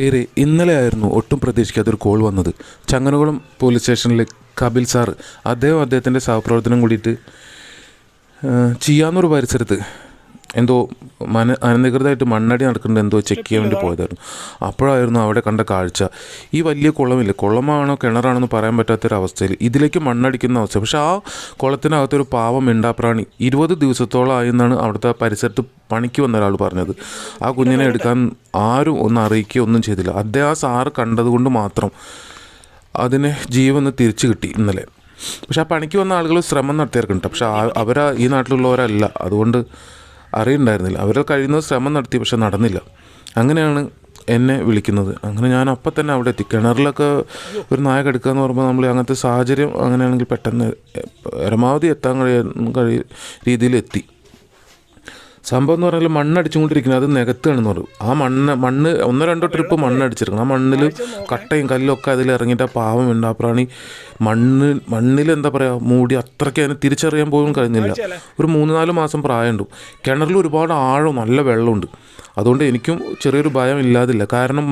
പ്രിയരെ ഇന്നലെ ആയിരുന്നു ഒട്ടും പ്രതീക്ഷിക്കാത്തൊരു കോൾ വന്നത്. ചങ്ങനകുളം പോലീസ് സ്റ്റേഷനിലെ കപിൽ സാർ അദ്ദേഹം അദ്ദേഹത്തിന്റെ സഹപ്രവർത്തനം കൂടിയിട്ട് ചിയാന്നൂർ പരിസരത്ത് എന്തോ മന അനധികൃതമായിട്ട് മണ്ണടി നടക്കുന്നുണ്ട് എന്തോ ചെക്ക് ചെയ്യാൻ വേണ്ടി പോയതായിരുന്നു. അപ്പോഴായിരുന്നു അവിടെ കണ്ട കാഴ്ച. ഈ വലിയ കുളമില്ല? കുളമാണോ കിണറാണോ എന്ന് പറയാൻ പറ്റാത്തൊരവസ്ഥയിൽ ഇതിലേക്ക് മണ്ണടിക്കുന്ന അവസ്ഥ. പക്ഷെ ആ കുളത്തിനകത്തൊരു പാവം മിണ്ടാപ്രാണി ഇരുപത് ദിവസത്തോളം ആയെന്നാണ് അവിടുത്തെ പരിസരത്ത് പണിക്ക് വന്ന ഒരാൾ പറഞ്ഞത്. ആ കുഞ്ഞിനെ എടുക്കാൻ ആരും ഒന്ന് അറിയിക്കുകയോ ഒന്നും ചെയ്തില്ല. അദ്ദേഹം ആ സാറ് കണ്ടതുകൊണ്ട് മാത്രം അതിനെ ജീവന് തിരിച്ചു കിട്ടി ഇന്നലെ. പക്ഷെ ആ പണിക്ക് വന്ന ആളുകൾ ശ്രമം നടത്തിയവർക്കുണ്ട് പക്ഷെ അവരാ ഈ നാട്ടിലുള്ളവരല്ല. അതുകൊണ്ട് അറിയണ്ടായിരുന്നില്ല. അവരെ കഴിയുന്നത് ശ്രമം നടത്തി പക്ഷെ നടന്നില്ല. അങ്ങനെയാണ് എന്നെ വിളിക്കുന്നത്. അങ്ങനെ ഞാൻ അപ്പം തന്നെ അവിടെ എത്തി. കിണറിലൊക്കെ ഒരു നായ കെടുക്കുക എന്ന് പറയുമ്പോൾ നമ്മൾ അങ്ങനത്തെ സാഹചര്യം അങ്ങനെയാണെങ്കിൽ പെട്ടെന്ന് പരമാവധി എത്താൻ കഴിയ കഴി രീതിയിൽ എത്തി. സംഭവം എന്ന് പറഞ്ഞാൽ മണ്ണടിച്ചുകൊണ്ടിരിക്കുന്നത് അത് നികത്തുകയാണെന്ന് പറയും ആ മണ്ണ് മണ്ണ് ഒന്നോ രണ്ടോ ട്രിപ്പ് മണ്ണടിച്ചിരിക്കണം. ആ മണ്ണിൽ കട്ടയും കല്ലൊക്കെ അതിൽ ഇറങ്ങിയിട്ട് ആ പാവം ഉണ്ട് ആ പ്രാണി മണ്ണ് മണ്ണിൽ എന്താ പറയുക മൂടി അത്രയ്ക്ക് അതിനെ തിരിച്ചറിയാൻ പോലും കഴിഞ്ഞില്ല. ഒരു മൂന്ന് നാല് മാസം പ്രായമുണ്ട്. കിണറിൽ ഒരുപാട് ആഴം നല്ല വെള്ളമുണ്ട് അതുകൊണ്ട് എനിക്കും ചെറിയൊരു ഭയം ഇല്ലാതില്ല. കാരണം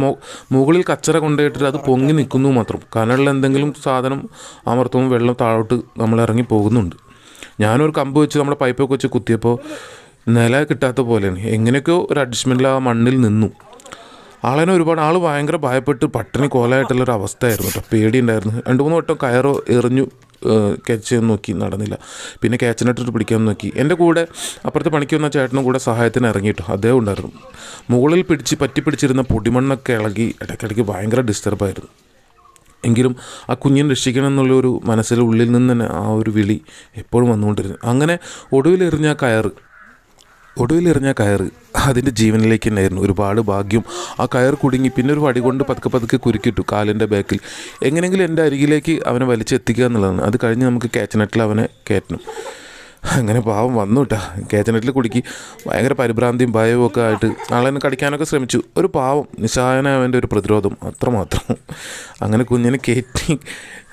മുകളിൽ കച്ചറ കൊണ്ടുപോയിട്ടിട്ട് അത് പൊങ്ങി നിൽക്കുന്നു മാത്രം. കിണറിൽ എന്തെങ്കിലും സാധനം അമർത്തവും വെള്ളം താഴോട്ട് നമ്മൾ ഇറങ്ങി പോകുന്നുണ്ട്. ഞാനൊരു കമ്പ് വെച്ച് നമ്മുടെ പൈപ്പൊക്കെ വെച്ച് കുത്തിയപ്പോൾ നില കിട്ടാത്ത പോലെയാണ്. എങ്ങനെയൊക്കെയോ ഒരു അഡ്ജസ്റ്റ്മെന്റിൽ ആ മണ്ണിൽ നിന്നു. ആളെന്നെ ഒരുപാട് ആൾ ഭയങ്കര ഭയപ്പെട്ട് പട്ടിണി കോലായിട്ടുള്ളൊരു അവസ്ഥയായിരുന്നു കേട്ടോ. പേടിയുണ്ടായിരുന്നു. രണ്ട് മൂന്ന് വട്ടം കയറോ എറിഞ്ഞു ക്യാച്ച് നോക്കി നടന്നില്ല. പിന്നെ ക്യാച്ചിനിട്ടിട്ട് പിടിക്കാൻ നോക്കി. എന്റെ കൂടെ അപ്പുറത്തെ പണിക്ക് വന്ന ചേട്ടനും കൂടെ സഹായത്തിന് ഇറങ്ങിയിട്ടോ അദ്ദേഹം ഉണ്ടായിരുന്നു. മുകളിൽ പിടിച്ച് പറ്റി പിടിച്ചിരുന്ന പൊടിമണ്ണൊക്കെ ഇളകി ഇടയ്ക്കിടയ്ക്ക് ഭയങ്കര ഡിസ്റ്റർബായിരുന്നു എങ്കിലും ആ കുഞ്ഞിനെ രക്ഷിക്കണം എന്നുള്ളൊരു മനസ്സിലെ ഉള്ളിൽ നിന്ന് തന്നെ ആ ഒരു വിളി എപ്പോഴും വന്നുകൊണ്ടിരുന്നു. അങ്ങനെ ഒടുവിലെറിഞ്ഞ ആ കയറ് ഒടുവിലെറിഞ്ഞ കയർ അതിന്റെ ജീവനിലേക്ക് തന്നെയായിരുന്നു. ഒരുപാട് ഭാഗ്യം. ആ കയർ കുടുങ്ങി പിന്നെ ഒരു വടി കൊണ്ട് പതുക്കെ പതുക്കെ കുരുക്കിട്ടു കാലിന്റെ ബാക്കിൽ. എങ്ങനെയെങ്കിലും എന്റെ അരികിലേക്ക് അവനെ വലിച്ചെത്തിക്കുക എന്നുള്ളതാണ്. അത് കഴിഞ്ഞ് നമുക്ക് കാച്ചനെറ്റിൽ അവനെ കയറ്റണം. അങ്ങനെ പാവം വന്നു കേട്ടാ കേച്ചനെറ്റിൽ കുടുക്കി. ഭയങ്കര പരിഭ്രാന്തിയും ഭയവും ഒക്കെ ആയിട്ട് ആളെന്നെ കടിക്കാനൊക്കെ ശ്രമിച്ചു. ഒരു പാവം നിസ്സഹായനായവന്റെ ഒരു പ്രതിരോധം അത്രമാത്രം. അങ്ങനെ കുഞ്ഞിനെ കയറ്റി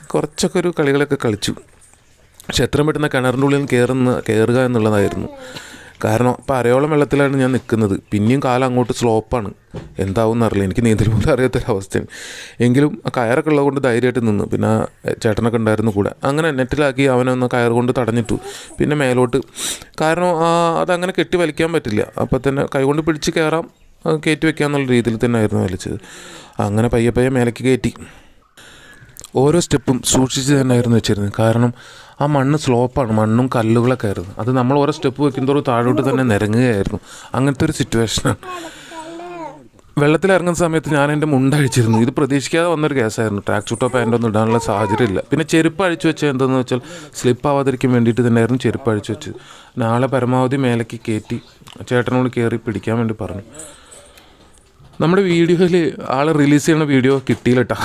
കുറച്ചൊക്കെ ഒരു കളികളൊക്കെ കളിച്ചു. പക്ഷെ എത്രയും പെട്ടെന്ന് കിണറിന്റെ ഉള്ളിൽ കയറുന്ന കയറുക എന്നുള്ളതായിരുന്നു. കാരണം ഇപ്പം അരയോളം വെള്ളത്തിലാണ് ഞാൻ നിൽക്കുന്നത് പിന്നെയും കാലം അങ്ങോട്ട് സ്ലോപ്പാണ്. എന്താവും എന്നറിയില്ല. എനിക്ക് നീന്തൽ പോലും അറിയാത്തൊരവസ്ഥയാണ്. എങ്കിലും കയറൊക്കെ ഉള്ളത് കൊണ്ട് ധൈര്യമായിട്ട് നിന്നു. പിന്നെ ചേട്ടനൊക്കെ ഉണ്ടായിരുന്നു കൂടെ. അങ്ങനെ നെറ്റിലാക്കി അവനെ ഒന്ന് കയർ കൊണ്ട് തടഞ്ഞിട്ടു. പിന്നെ മേലോട്ട്. കാരണം അതങ്ങനെ കെട്ടി വലിക്കാൻ പറ്റില്ല. അപ്പോൾ തന്നെ കൈകൊണ്ട് പിടിച്ച് കയറാം കയറ്റി വെക്കാമെന്നുള്ള രീതിയിൽ തന്നെ ആയിരുന്നു വലിച്ചത്. അങ്ങനെ പയ്യെ പയ്യെ മേലേക്ക് കയറ്റി. ഓരോ സ്റ്റെപ്പും സൂക്ഷിച്ച് തന്നെയായിരുന്നു വെച്ചിരുന്നത്. കാരണം ആ മണ്ണ് സ്ലോപ്പാണ്. മണ്ണും കല്ലുകളൊക്കെ ആയിരുന്നു. അത് നമ്മൾ ഓരോ സ്റ്റെപ്പ് വെക്കുന്തോറും താഴോട്ട് തന്നെ നിരങ്ങുകയായിരുന്നു. അങ്ങനത്തെ ഒരു സിറ്റുവേഷനാണ്. വെള്ളത്തിൽ ഇറങ്ങുന്ന സമയത്ത് ഞാൻ എന്റെ മുണ്ടഴിച്ചിരുന്നു ഇത് പ്രതീക്ഷിക്കാതെ വന്നൊരു കേസായിരുന്നു. ട്രാക്ക് സൂട്ടോ പാന്റൊന്നും ഇടാനുള്ള സാഹചര്യം ഇല്ല പിന്നെ ചെരുപ്പ് അഴിച്ചു വെച്ചാൽ എന്തെന്ന് വെച്ചാൽ സ്ലിപ്പ് ആവാതിരിക്കാൻ വേണ്ടിയിട്ട് തന്നെയായിരുന്നു ചെരുപ്പ് അഴിച്ചു വെച്ചത്. നാളെ പരമാവധി മേലേക്ക് കയറ്റി ചേട്ടനോട് കയറി പിടിക്കാൻ വേണ്ടി പറഞ്ഞു. നമ്മുടെ വീഡിയോയിൽ ആൾ റിലീസ് ചെയ്യുന്ന വീഡിയോ കിട്ടിയില്ലട്ടാ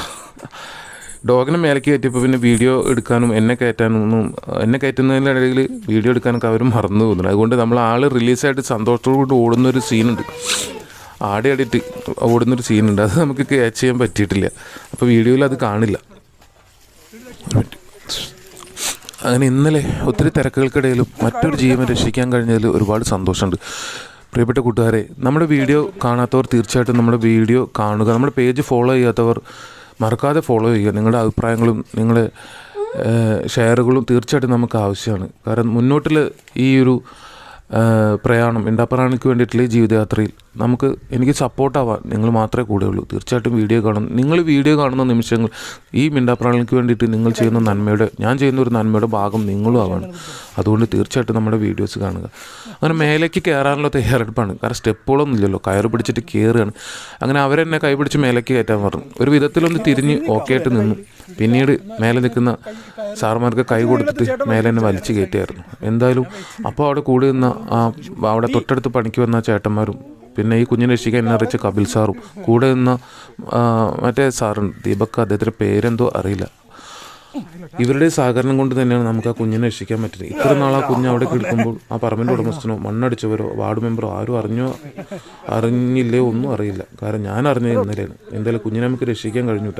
ഡോഗിനെ മേലേക്ക് കയറ്റിയപ്പോൾ പിന്നെ വീഡിയോ എടുക്കാനും എന്നെ കയറ്റാനും ഒന്നും എന്നെ കയറ്റുന്നതിന്റെ ഇടയിൽ വീഡിയോ എടുക്കാനൊക്കെ അവർ മറന്നു പോകുന്നുണ്ട്. അതുകൊണ്ട് നമ്മൾ ആൾ റിലീസായിട്ട് സന്തോഷത്തോടു കൂടി ഓടുന്നൊരു സീനുണ്ട് ആടി ആടിയിട്ട് ഓടുന്നൊരു സീനുണ്ട് അത് നമുക്ക് ക്യാച്ച് ചെയ്യാൻ പറ്റിയിട്ടില്ല. അപ്പോൾ വീഡിയോയിൽ അത് കാണില്ല. അങ്ങനെ ഇന്നലെ ഒത്തിരി തിരക്കുകൾക്കിടയിലും മറ്റൊരു ജീവൻ രക്ഷിക്കാൻ കഴിഞ്ഞതിൽ ഒരുപാട് സന്തോഷമുണ്ട്. പ്രിയപ്പെട്ട കൂട്ടുകാരെ നമ്മുടെ വീഡിയോ കാണാത്തവർ തീർച്ചയായിട്ടും നമ്മുടെ വീഡിയോ കാണുക. നമ്മുടെ പേജ് ഫോളോ ചെയ്യാത്തവർ മറക്കാതെ ഫോളോ ചെയ്യുക. നിങ്ങളുടെ അഭിപ്രായങ്ങളും നിങ്ങളുടെ ഷെയറുകളും തീർച്ചയായിട്ടും നമുക്ക് ആവശ്യമാണ്. കാരണം മുന്നോട്ടിൽ ഈ ഒരു പ്രയാണം ഇണ്ടാപ്പറാണിക്ക് വേണ്ടിയിട്ടുള്ള ജീവിതയാത്രയിൽ നമുക്ക് എനിക്ക് സപ്പോർട്ടാവാൻ നിങ്ങൾ മാത്രമേ കൂടെയുള്ളൂ. തീർച്ചയായിട്ടും വീഡിയോ കാണും നിങ്ങൾ വീഡിയോ കാണുന്ന നിമിഷങ്ങൾ ഈ മിണ്ടാപ്രാണികൾക്ക് വേണ്ടിയിട്ട് നിങ്ങൾ ചെയ്യുന്ന നന്മയുടെ ഞാൻ ചെയ്യുന്ന ഒരു നന്മയുടെ ഭാഗം നിങ്ങളും ആവാണ്. അതുകൊണ്ട് തീർച്ചയായിട്ടും നമ്മുടെ വീഡിയോസ് കാണുക. അങ്ങനെ മേലേക്ക് കയറാനുള്ള തയ്യാറെടുപ്പാണ്. കാരണം സ്റ്റെപ്പുകളൊന്നും ഇല്ലല്ലോ. കയറ് പിടിച്ചിട്ട് കയറുകയാണ് അങ്ങനെ അവരെന്നെ കൈ പിടിച്ച് മേലേക്ക് കയറ്റാൻ പറഞ്ഞു. ഒരു വിധത്തിലൊന്ന് തിരിഞ്ഞ് ഓക്കെ ആയിട്ട് നിന്നു. പിന്നീട് മേലെ നിൽക്കുന്ന സാറുമാർക്ക് കൈ കൊടുത്തിട്ട് മേലെ എന്നെ വലിച്ചു കയറ്റിയായിരുന്നു. എന്തായാലും അപ്പോൾ അവിടെ കൂടി നിന്ന ആ അവിടെ തൊട്ടടുത്ത് പണിക്ക് വന്ന ചേട്ടന്മാരും പിന്നെ ഈ കുഞ്ഞിനെ രക്ഷിക്കാൻ എന്നെ അറിയിച്ച കപിൽ സാറും കൂടെ നിന്ന് മറ്റേ സാറുണ്ട് ദീപക് അദ്ദേഹത്തിന്റെ പേരെന്തോ അറിയില്ല. ഇവരുടെ സഹകരണം കൊണ്ട് തന്നെയാണ് നമുക്ക് ആ കുഞ്ഞിനെ രക്ഷിക്കാൻ പറ്റുന്നത്. ഇത്ര നാൾ ആ കുഞ്ഞ് അവിടെ കിടക്കുമ്പോൾ ആ പറമ്പിന്റെ ഉടമസ്ഥനോ മണ്ണടിച്ചവരോ വാർഡ് മെമ്പറോ ആരും അറിഞ്ഞോ അറിഞ്ഞില്ലേ ഒന്നും അറിയില്ല. കാരണം ഞാൻ അറിഞ്ഞത് ഇന്നലെയാണ്. എന്തായാലും കുഞ്ഞിനെ നമുക്ക് രക്ഷിക്കാൻ കഴിഞ്ഞു